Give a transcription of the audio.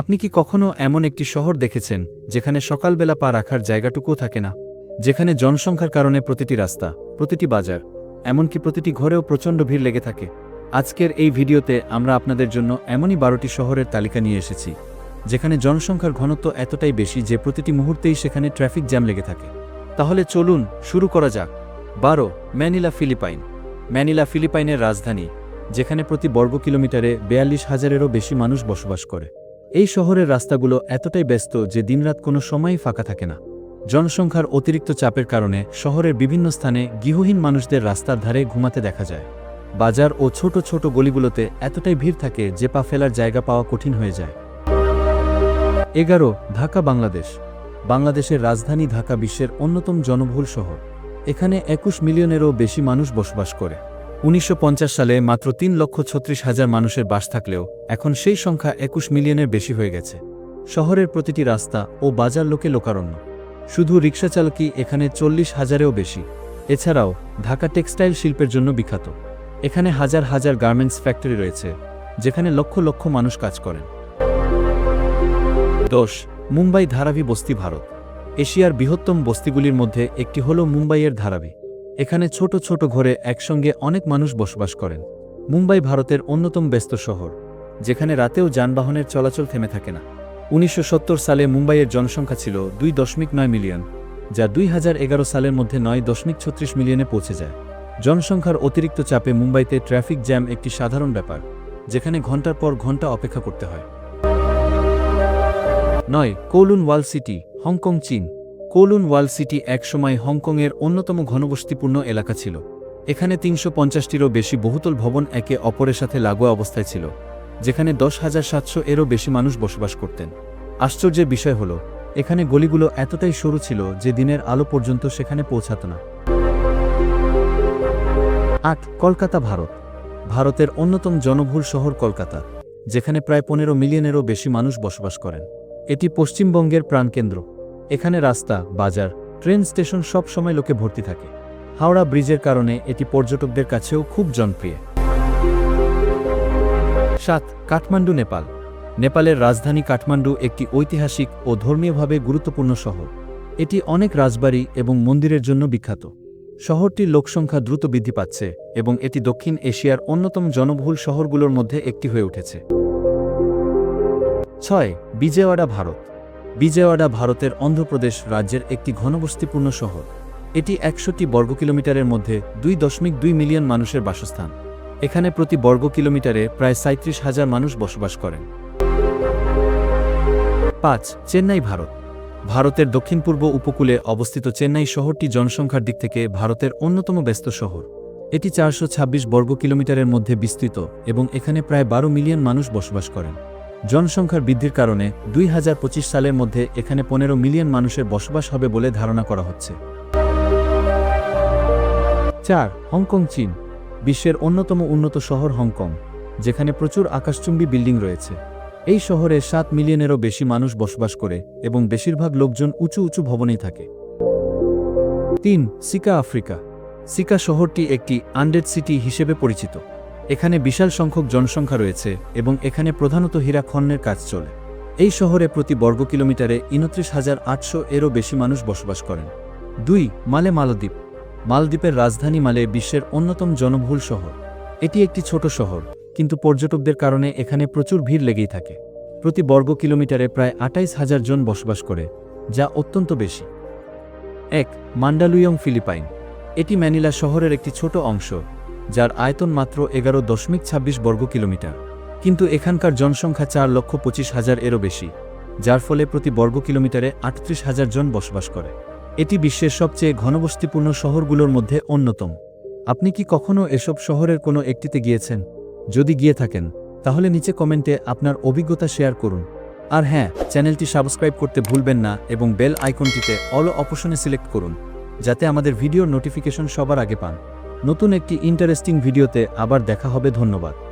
আপনি কি কখনো এমন একটি শহর দেখেছেন, যেখানে সকালবেলা পা রাখার জায়গাটুকুও থাকে না? যেখানে জনসংখ্যার কারণে প্রতিটি রাস্তা, প্রতিটি বাজার, এমনকি প্রতিটি ঘরেও প্রচণ্ড ভিড় লেগে থাকে। আজকের এই ভিডিওতে আমরা আপনাদের জন্য এমনই বারোটি শহরের তালিকা নিয়ে এসেছি, যেখানে জনসংখ্যার ঘনত্ব এতটাই বেশি যে প্রতিটি মুহূর্তেই সেখানে ট্রাফিক জ্যাম লেগে থাকে। তাহলে চলুন শুরু করা যাক। বারো, ম্যানিলা ফিলিপাইন। ম্যানিলা ফিলিপাইনের রাজধানী, যেখানে প্রতি বর্গ কিলোমিটারে বেয়াল্লিশ হাজারেরও বেশি মানুষ বসবাস করে। এই শহরের রাস্তাগুলো এতটাই ব্যস্ত যে দিনরাত কোনো সময়ই ফাঁকা থাকে না। জনসংখ্যার অতিরিক্ত চাপের কারণে শহরের বিভিন্ন স্থানে গৃহহীন মানুষদের রাস্তার ধারে ঘুমাতে দেখা যায়। বাজার ও ছোট ছোট গলিগুলোতে এতটাই ভিড় থাকে যে পা ফেলার জায়গা পাওয়া কঠিন হয়ে যায়। এগারো, ঢাকা, বাংলাদেশ। বাংলাদেশের রাজধানী ঢাকা বিশ্বের অন্যতম জনবহুল শহর। এখানে একুশ মিলিয়নেরও বেশি মানুষ বসবাস করে। উনিশশো পঞ্চাশ সালে মাত্র তিন লক্ষ ছত্রিশ হাজার মানুষের বাস থাকলেও এখন সেই সংখ্যা একুশ মিলিয়নের বেশি হয়ে গেছে। শহরের প্রতিটি রাস্তা ও বাজার লোকে লোকারণ্য। শুধু রিক্সা চালকই এখানে চল্লিশ হাজারেও বেশি। এছাড়াও ঢাকা টেক্সটাইল শিল্পের জন্য বিখ্যাত। এখানে হাজার হাজার গার্মেন্টস ফ্যাক্টরি রয়েছে, যেখানে লক্ষ লক্ষ মানুষ কাজ করেন। দশ, মুম্বাই ধারাবি বস্তি ভারত। এশিয়ার বৃহত্তম বস্তিগুলির মধ্যে একটি হল মুম্বাইয়ের ধারাবি। এখানে ছোট ছোট ঘরে একসঙ্গে অনেক মানুষ বসবাস করেন। মুম্বাই ভারতের অন্যতম ব্যস্ত শহর, যেখানে রাতেও যানবাহনের চলাচল থেমে থাকে না। উনিশশো সত্তর সালে মুম্বাইয়ের জনসংখ্যা ছিল দুই দশমিক নয় মিলিয়ন, যা দুই হাজার এগারো সালের মধ্যে নয় দশমিক ছত্রিশ মিলিয়নে পৌঁছে যায়। জনসংখ্যার অতিরিক্ত চাপে মুম্বাইতে ট্রাফিক জ্যাম একটি সাধারণ ব্যাপার, যেখানে ঘণ্টার পর ঘণ্টা অপেক্ষা করতে হয়। নয় কৌলুন ওয়াল সিটি, হংকং, চীন। কৌলুন ওয়াল সিটি একসময় হংকংয়ের অন্যতম ঘনবস্তিপূর্ণ এলাকা ছিল। এখানে তিনশো পঞ্চাশটিরও বেশি বহুতল ভবন একে অপরের সাথে লাগোয়া অবস্থায় ছিল, যেখানে দশ হাজার সাতশো এরও বেশি মানুষ বসবাস করতেন। আশ্চর্যের বিষয় হল, এখানে গলিগুলো এতটাই সরু ছিল যে দিনের আলো পর্যন্ত সেখানে পৌঁছাত না। আট, কলকাতা, ভারত। ভারতের অন্যতম জনবহুল শহর কলকাতা, যেখানে প্রায় পনেরো মিলিয়নেরও বেশি মানুষ বসবাস করেন। এটি পশ্চিমবঙ্গের প্রাণকেন্দ্র। এখানে রাস্তা, বাজার, ট্রেন স্টেশন সব সময় লোকে ভর্তি থাকে। হাওড়া ব্রিজের কারণে এটি পর্যটকদের কাছেও খুব জনপ্রিয়। সাত, কাঠমান্ডু, নেপাল। নেপালের রাজধানী কাঠমান্ডু একটি ঐতিহাসিক ও ধর্মীয়ভাবে গুরুত্বপূর্ণ শহর। এটি অনেক রাজবাড়ি এবং মন্দিরের জন্য বিখ্যাত। শহরটির লোকসংখ্যা দ্রুত বৃদ্ধি পাচ্ছে এবং এটি দক্ষিণ এশিয়ার অন্যতম জনবহুল শহরগুলোর মধ্যে একটি হয়ে উঠেছে। ছয়, বিজয়ওয়াড়া, ভারত। বিজয়ওয়াড়া ভারতের অন্ধ্রপ্রদেশ রাজ্যের একটি ঘনবস্তিপূর্ণ শহর। এটি একশোটি বর্গ কিলোমিটারের মধ্যে দুই দশমিক দুই মিলিয়ন মানুষের বাসস্থান। এখানে প্রতি বর্গ কিলোমিটারে প্রায় সাঁত্রিশ হাজার মানুষ বসবাস করেন। পাঁচ, চেন্নাই, ভারত। ভারতের দক্ষিণ পূর্ব উপকূলে অবস্থিত চেন্নাই শহরটি জনসংখ্যার দিক থেকে ভারতের অন্যতম ব্যস্ত শহর। এটি চারশো ছাব্বিশ বর্গ কিলোমিটারের মধ্যে বিস্তৃত এবং এখানে প্রায় বারো মিলিয়ন মানুষ বসবাস করেন। জনসংখ্যার বৃদ্ধির কারণে দুই হাজার পঁচিশ সালের মধ্যে এখানে পনেরো মিলিয়ন মানুষের বসবাস হবে বলে ধারণা করা হচ্ছে। চার, হংকং, চীন, বিশ্বের অন্যতম উন্নত শহর হংকং, যেখানে প্রচুর আকাশচুম্বী বিল্ডিং রয়েছে। এই শহরে সাত মিলিয়নেরও বেশি মানুষ বসবাস করে এবং বেশিরভাগ লোকজন উঁচু উঁচু ভবনেই থাকে। তিন, সিকা আফ্রিকা, সিকা শহরটি একটি আন্ডেড সিটি হিসেবে পরিচিত। এখানে বিশাল সংখ্যক জনসংখ্যা রয়েছে এবং এখানে প্রধানত হীরা খননের কাজ চলে। এই শহরে প্রতি বর্গ কিলোমিটারে ইনত্রিশ হাজার আটশো এরও বেশি মানুষ বসবাস করেন। দুই, মালে মালদ্বীপ। মালদ্বীপের রাজধানী মালে বিশ্বের অন্যতম জনবহুল শহর। এটি একটি ছোট শহর, কিন্তু পর্যটকদের কারণে এখানে প্রচুর ভিড় লেগেই থাকে। প্রতি বর্গ কিলোমিটারে প্রায় আটাইশ হাজার জন বসবাস করে, যা অত্যন্ত বেশি। এক, মান্ডালুয়ং ফিলিপাইন। এটি ম্যানিলা শহরের একটি ছোট অংশ। যার আয়তন মাত্র এগারো দশমিক ছাব্বিশ বর্গ কিলোমিটার। কিন্তু এখানকার জনসংখ্যা চার লক্ষ পঁচিশ হাজার এরও বেশি, যার ফলে প্রতি বর্গ কিলোমিটারে আটত্রিশ হাজার জন বসবাস করে। এটি বিশ্বের সবচেয়ে ঘনবস্তিপূর্ণ শহরগুলোর মধ্যে অন্যতম। আপনি কি কখনও এসব শহরের কোনো একটিতে গিয়েছেন? যদি গিয়ে থাকেন, তাহলে নিচে কমেন্টে আপনার অভিজ্ঞতা শেয়ার করুন। আর হ্যাঁ চ্যানেলটি সাবস্ক্রাইব করতে ভুলবেন না এবং বেল আইকনটিতে অল অপশনে সিলেক্ট করুন, যাতে আমাদের ভিডিওর নোটিফিকেশন সবার আগে পান। নতুন একটি ইন্টারেস্টিং ভিডিওতে আবার দেখা হবে ধন্যবাদ।